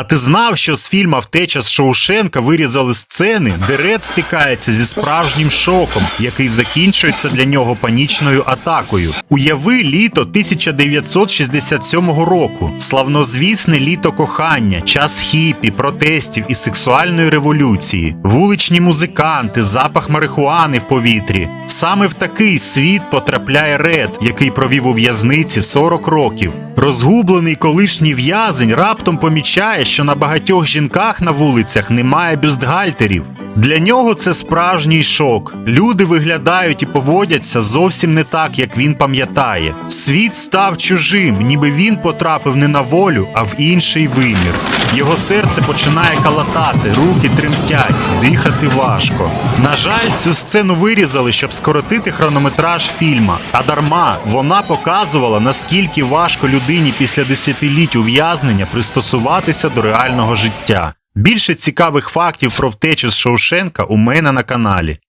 А ти знав, що з фільма Втеча з Шоушенка вирізали сцени, де Ред стикається зі справжнім шоком, який закінчується для нього панічною атакою. Уяви літо 1967 року, славнозвісне літо кохання, час хіпі, протестів і сексуальної революції, вуличні музиканти, запах марихуани в повітрі. Саме в такий світ потрапляє Ред, який провів у в'язниці 40 років. Розгублений колишній в'язень раптом помічає, що на багатьох жінках на вулицях немає бюстгальтерів. Для нього це справжній шок. Люди виглядають і поводяться зовсім не так, як він пам'ятає. Світ став чужим, ніби він потрапив не на волю, а в інший вимір. Його серце починає калатати, руки тремтять, дихати важко. На жаль, цю сцену вирізали, щоб скоротити хронометраж фільма. А дарма вона показувала, наскільки важко людині після десятиліть ув'язнення пристосуватися до реального життя. Більше цікавих фактів про втечу з Шоушенка у мене на каналі.